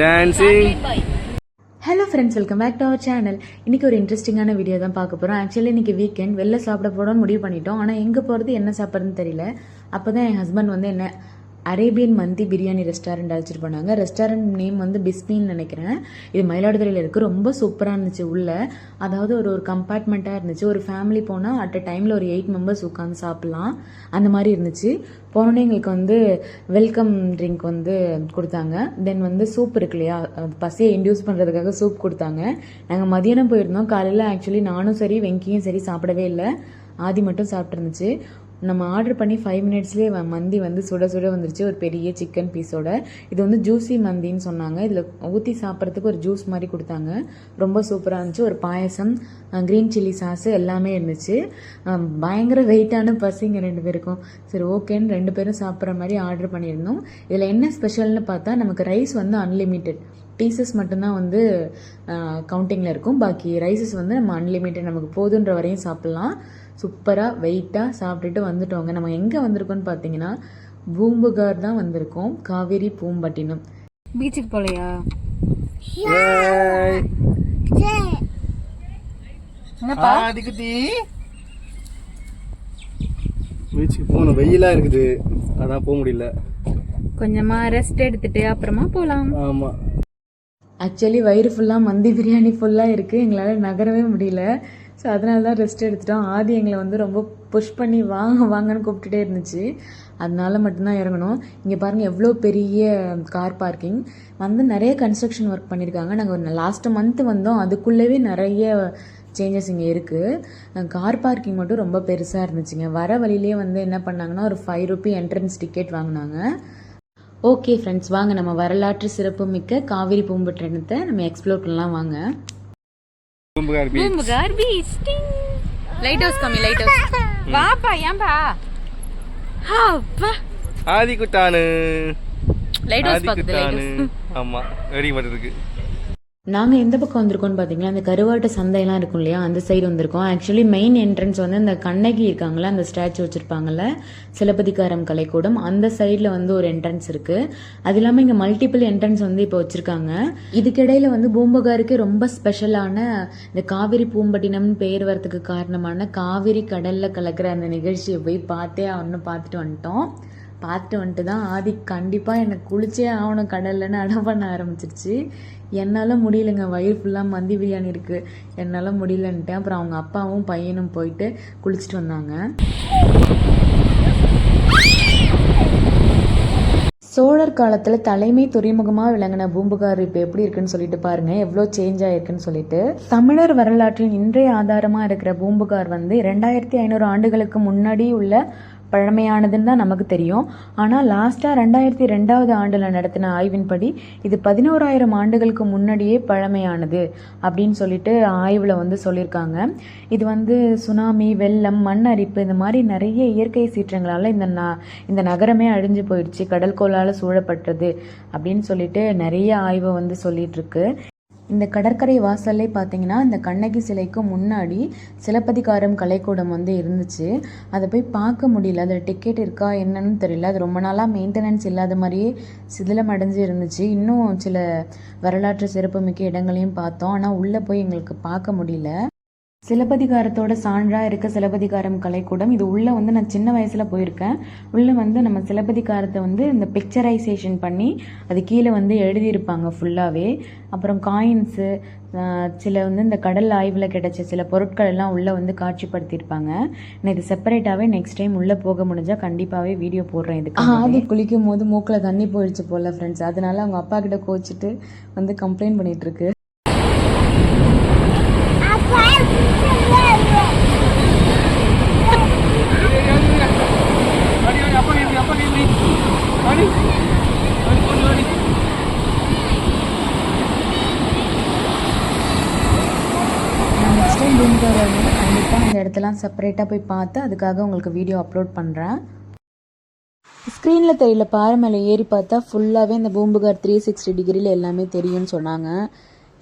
Dancing hello friends welcome back to our channel இன்னைக்கு ஒரு இன்ட்ரெஸ்டிங்கான வீடியோ தான் பார்க்க போகிறோம் ஆக்சுவலி இன்னைக்கு வீக்கெண்ட் வெளில சாப்பிட போடணும்னு முடிவு பண்ணிட்டோம். ஆனால் எங்கே போகிறது என்ன சாப்பிட்றதுன்னு தெரியல. அப்போ தான் என் ஹஸ்பண்ட் வந்து என்ன அரேபியன் மந்தி பிரியாணி ரெஸ்டாரண்ட் அழைச்சிட்டு போனாங்க. ரெஸ்டாரண்ட் நேம் வந்து பிஸ்மின்னு நினைக்கிறேன். இது மயிலாடுதுறையில் இருக்குது ரொம்ப சூப்பராக இருந்துச்சு உள்ள. அதாவது ஒரு ஒரு கம்பார்ட்மெண்ட்டாக இருந்துச்சு. ஒரு ஃபேமிலி போனால் அட் அ டைமில் ஒரு எயிட் மெம்பர்ஸ் உட்காந்து சாப்பிட்லாம். அந்த மாதிரி இருந்துச்சு. போனோடனே எங்களுக்கு வந்து வெல்கம் ட்ரிங்க் வந்து கொடுத்தாங்க. தென் வந்து சூப் இருக்கு இல்லையா? பசியை இன்டியூஸ் பண்ணுறதுக்காக சூப் கொடுத்தாங்க. நாங்கள் மதியானம் போயிருந்தோம். காலையில் ஆக்சுவலி நானும் சரி வெங்கியும் சரி சாப்பிடவே இல்லை. ஆதி மட்டும் சாப்பிட்ருந்துச்சு நம்ம ஆர்டர் பண்ணி ஃபைவ் மினிட்ஸ்லேயே மந்தி வந்து சுட சுட வந்துருச்சு. ஒரு பெரிய சிக்கன் பீஸோட இது வந்து ஜூஸி மந்தின்னு சொன்னாங்க. இதில் ஊற்றி சாப்பிட்றதுக்கு ஒரு ஜூஸ் மாதிரி கொடுத்தாங்க. ரொம்ப சூப்பராக இருந்துச்சு. ஒரு பாயசம் க்ரீன் சில்லி சாஸ் எல்லாமே இருந்துச்சு. பயங்கர வெயிட்டான பசிங்க ரெண்டு பேருக்கும். சரி ஓகேன்னு ரெண்டு பேரும் சாப்பிட்ற மாதிரி ஆர்டர் பண்ணியிருந்தோம். இதில் என்ன ஸ்பெஷல்னு பார்த்தா நமக்கு ரைஸ் வந்து அன்லிமிட்டெட் பீசஸ் மட்டும்தான் வந்து கவுண்டிங்கில் இருக்கும். பாக்கி ரைஸஸ் வந்து நம்ம அன்லிமிட்டெட் நமக்கு போதுன்ற வரையும் சாப்பிட்லாம். சூப்பராக வெயிட்டாக சாப்பிட்டுட்டு வந்துட்டோங்க. நம்ம எங்கே வந்திருக்கோம்னு பார்த்தீங்கன்னா பூம்புகார் தான் வந்திருக்கோம். காவேரி பூம்பட்டினம். பீச்சுக்கு போலையா? ஆதிக்குட்டி பீச்சுக்கு போகணும். வெயிலா இருக்குது. அதான் போக முடியல. கொஞ்சமா ரெஸ்ட் எடுத்துட்டு அப்புறமா போலாம். ஆமா. ஆக்சுவலி வயிறு ஃபுல்லாக மந்தி பிரியாணி ஃபுல்லாக இருக்குது எங்களால் நகரவே முடியல. ஸோ அதனால தான் ரெஸ்ட் எடுத்துட்டோம். ஆதி எங்களை வந்து ரொம்ப புஷ் பண்ணி வாங்க வாங்கன்னு கூப்பிட்டுட்டே இருந்துச்சு. அதனால மட்டும்தான் இறங்கணும் இங்கே பாருங்கள் எவ்வளோ பெரிய கார் பார்க்கிங் வந்து நிறைய கன்ஸ்ட்ரக்ஷன் ஒர்க் பண்ணியிருக்காங்க நாங்கள் ஒரு லாஸ்ட் மந்த் வந்தோம். அதுக்குள்ளேவே நிறைய சேஞ்சஸ் இங்கே இருக்குது கார் பார்க்கிங் மட்டும் ரொம்ப பெருசாக இருந்துச்சுங்க. வர வழியிலே வந்து என்ன பண்ணாங்கன்னா ஒரு ஃபைவ் ருபி என்ட்ரன்ஸ் டிக்கெட் வாங்கினாங்க. ஓகே ஃப்ரெண்ட்ஸ் வாங்க நம்ம வரலாற்று சிறப்புமிக்க காவிரி பூம்பட்டினத்தை நம்ம எக்ஸ்ப்ளோர் பண்ணலாம். வாங்க. Poompuhar beach Poompuhar beach lighthouse கம்மி லைட் ஹவுஸ் வாப்பா ஏன்பா அப்பா ஆதிக்குட்டானு லைட் ஹவுஸ் பார்க்குது லைட் ஹவுஸ் ஆமா வெடி பண்ணுறதுக்கு நாங்கள் எந்த பக்கம் வந்திருக்கோம்னு பார்த்தீங்கன்னா அந்த கருவாட்டு சந்தையெல்லாம் இருக்கும் இல்லையா அந்த சைடு வந்திருக்கோம். ஆக்சுவலி மெயின் என்ட்ரன்ஸ் வந்து அந்த கண்ணகி இருக்காங்களே அந்த ஸ்டாச்சு வச்சுருப்பாங்கள்ல சிலப்பதிகாரம் கலைக்கூடம் அந்த சைடில் வந்து ஒரு என்ட்ரன்ஸ் இருக்குது அது இல்லாமல் இங்கே மல்டிபிள் என்ட்ரன்ஸ் வந்து இப்போ வச்சுருக்காங்க. இதுக்கிடையில் வந்து பூம்புகாருக்கு ரொம்ப ஸ்பெஷலான இந்த காவிரி பூம்பட்டினம்னு பேர் வரதுக்கு காரணமான காவிரி கடலில் கலக்கிற அந்த நிகழ்ச்சியை போய் பார்த்தே ஆகணும்னு பார்த்துட்டு வந்துட்டோம். பார்த்துட்டு வந்துட்டு தான் ஆதி கண்டிப்பாக எனக்கு குளிச்சே ஆகணும் கடல்லன்னு அடம் பண்ண ஆரம்பிச்சிருச்சு. என்னால் முடியலைங்க. வயிறு ஃபுல்லாக மந்தி பிரியாணி இருக்குது என்னால் முடியலன்ட்டு அப்புறம் அவங்க அப்பாவும் பையனும் போயிட்டு குளிச்சுட்டு வந்தாங்க. சோழர் காலத்தில் தலைமை துறைமுகமாக விளங்கின பூம்புகார் இப்போ எப்படி இருக்குன்னு சொல்லிட்டு பாருங்க. எவ்வளோ சேஞ்ச் ஆயிருக்குன்னு சொல்லிட்டு. தமிழர் வரலாற்றின் இன்றைய ஆதாரமாக இருக்கிற பூம்புகார் வந்து ரெண்டாயிரத்தி ஐநூறு ஆண்டுகளுக்கு முன்னாடி உள்ள பழமையானதுன்னு தான் நமக்கு தெரியும். ஆனால் லாஸ்ட்டாக ரெண்டாயிரத்தி ரெண்டாவது ஆண்டில் நடத்தின ஆய்வின்படி இது பதினோராயிரம் ஆண்டுகளுக்கு முன்னாடியே பழமையானது அப்படின்னு சொல்லிட்டு ஆய்வில் வந்து சொல்லியிருக்காங்க. இது வந்து சுனாமி வெள்ளம் மண் அரிப்பு இந்த மாதிரி நிறைய இயற்கை சீற்றங்களால் இந்த ந இந்த நகரமே அழிஞ்சு போயிடுச்சு கடல்கோளால் சூழப்பட்டது அப்படின்னு சொல்லிட்டு நிறைய ஆய்வு வந்து சொல்லிட்டு இருக்கு. இந்த கடற்கரை வாசல்லே பார்த்தீங்கன்னா இந்த கண்ணகி சிலைக்கு முன்னாடி சிலப்பதிகாரம் கலைக்கூடம் வந்து இருந்துச்சு. அதை போய் பார்க்க முடியல. அதில் டிக்கெட் இருக்கா என்னன்னு தெரியல. அது ரொம்ப நாளாக மெயின்டெனன்ஸ் இல்லாத மாதிரியே சிதிலம் அடைஞ்சு இருந்துச்சு. இன்னும் சில வரலாற்று சிறப்புமிக்க இடங்களையும் பார்த்தோம். ஆனால் உள்ளே போய் எங்களுக்கு பார்க்க முடியல. சிலப்பதிகாரத்தோட சான்றா இருக்க சிலப்பதிகாரம் கலைக்கூடம். இது உள்ள வந்து நான் சின்ன வயசுல போயிருக்கேன். உள்ள வந்து நம்ம சிலப்பதிகாரத்தை வந்து இந்த பிக்சரைசேஷன் பண்ணி அது கீழே வந்து எழுதியிருப்பாங்க ஃபுல்லாகவே அப்புறம் காயின்ஸு சில வந்து இந்த கடல் ஆய்வில் கிடைச்ச சில பொருட்கள் எல்லாம் உள்ளே வந்து காட்சிப்படுத்தியிருப்பாங்க. நான் இது செப்பரேட்டாகவே நெக்ஸ்ட் டைம் உள்ளே போக முடிஞ்சால் கண்டிப்பாகவே வீடியோ போடுறேன் இதுக்கு ஆதி குளிக்கும் போது மூக்கில் தண்ணி போயிடுச்சு போல ஃப்ரெண்ட்ஸ் அதனால அவங்க அப்பா கிட்ட கோச்சிட்டு வந்து கம்ப்ளைண்ட் பண்ணிட்டு நெக்ஸ்ட் டைம் பூம்புகார் கண்டிப்பாக அந்த இடத்தெல்லாம் செப்பரேட்டாக போய் பார்த்து அதுக்காக உங்களுக்கு வீடியோ அப்லோட் பண்ணுறேன் ஸ்க்ரீனில் தெரியல பாறை மேலே ஏறி பார்த்தா ஃபுல்லாகவே இந்த பூம்புகார் த்ரீ சிக்ஸ்டி டிகிரியில் எல்லாமே தெரியும்னு சொன்னாங்க.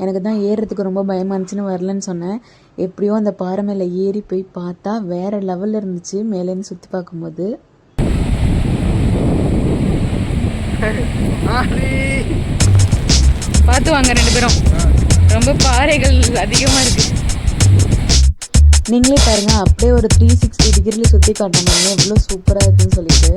எனக்கு தான் ஏறுறதுக்கு ரொம்ப பயமாக இருந்துச்சுன்னு வரலன்னு சொன்னேன். எப்படியோ அந்த பாறை மேலே ஏறி போய் பார்த்தா வேறு லெவலில் இருந்துச்சு மேலேருந்து சுற்றி பார்க்கும்போது. பார்த்து வாங்க ரெண்டு பேரும். ரொம்ப பாறைகள் அதிகமா இருக்கு. நீங்களே பாருங்கள் அப்படியே ஒரு த்ரீ சிக்ஸ்டி டிகிரியில் சுற்றி காட்டினாங்க எவ்வளோ சூப்பராக இருக்குன்னு சொல்லிட்டு.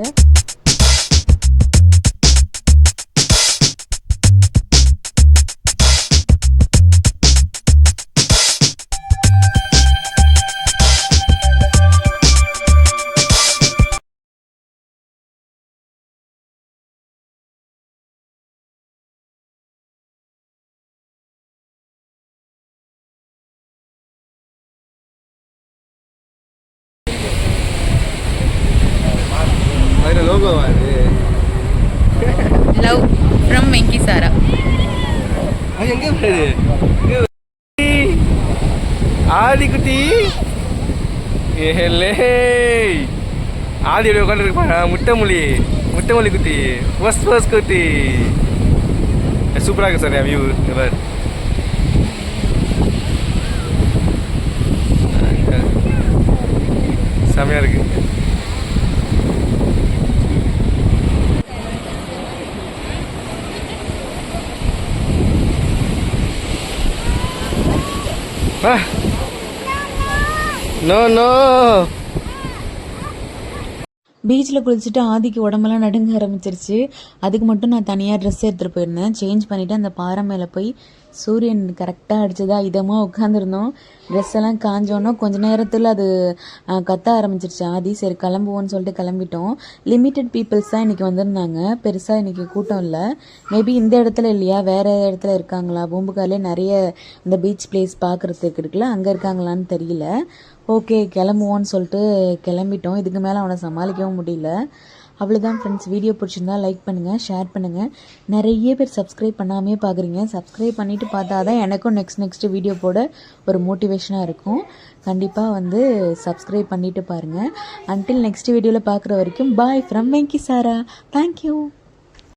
அதில் லோகோவா அது லவ் ஃப்ரம் வெங்கி சாரா அது எங்கே போகுது ஆதி குட்டி ஏலே ஆதி எப்படி உட்காந்துருப்பா முட்டைமொழி முட்டைமொழி குட்டி ஃபஸ்ட் ஃபஸ்ட் குட்டி சூப்பராக இருக்கு சார் என் வியூ இவர் செமையாக இருக்கு நோ நோ பீச்சில் குளிச்சுட்டு ஆதிக்கு உடம்பெல்லாம் நடுங்க ஆரம்பிச்சிருச்சு. அதுக்கு மட்டும் நான் தனியாக ட்ரெஸ் எடுத்துகிட்டு போயிருந்தேன். சேஞ்ச் பண்ணிவிட்டு அந்த பாறை மேலே போய் சூரியன் கரெக்டாக அடிச்சதா இதமாக உட்காந்துருந்தோம் ட்ரெஸ் எல்லாம் காஞ்சோன்னோ கொஞ்ச நேரத்தில் அது கத்த ஆரம்பிச்சிருச்சு. ஆதி சரி கிளம்புவோன்னு சொல்லிட்டு கிளம்பிட்டோம். லிமிட்டட் பீப்புள்ஸ் தான் இன்றைக்கி வந்திருந்தாங்க. பெருசாக இன்றைக்கி கூட்டம் இல்லை. மேபி இந்த இடத்துல இல்லையா? வேறு இடத்துல இருக்காங்களா? பூம்புகார்லேயே நிறைய இந்த பீச் பிளேஸ் பார்க்குறதுக்கு இருக்குல்ல அங்கே இருக்காங்களான்னு தெரியல. ஓகே கிளம்புவோன்னு சொல்லிட்டு கிளம்பிட்டோம். இதுக்கு மேலே அவனை சமாளிக்கவும் முடியல. அவ்வளோதான் ஃப்ரெண்ட்ஸ் வீடியோ பிடிச்சிருந்தா லைக் பண்ணுங்கள் ஷேர் பண்ணுங்கள் நிறைய பேர் சப்ஸ்கிரைப் பண்ணாமே பார்க்குறீங்க சப்ஸ்கிரைப் பண்ணிவிட்டு பார்த்தா தான் எனக்கும் நெக்ஸ்ட் நெக்ஸ்ட்டு வீடியோ போட ஒரு மோட்டிவேஷனாக இருக்கும். கண்டிப்பாக வந்து சப்ஸ்கிரைப் பண்ணிவிட்டு பாருங்கள் அன்டில் நெக்ஸ்ட் வீடியோவில் பார்க்குற வரைக்கும் bye from Venky Sara. Thank you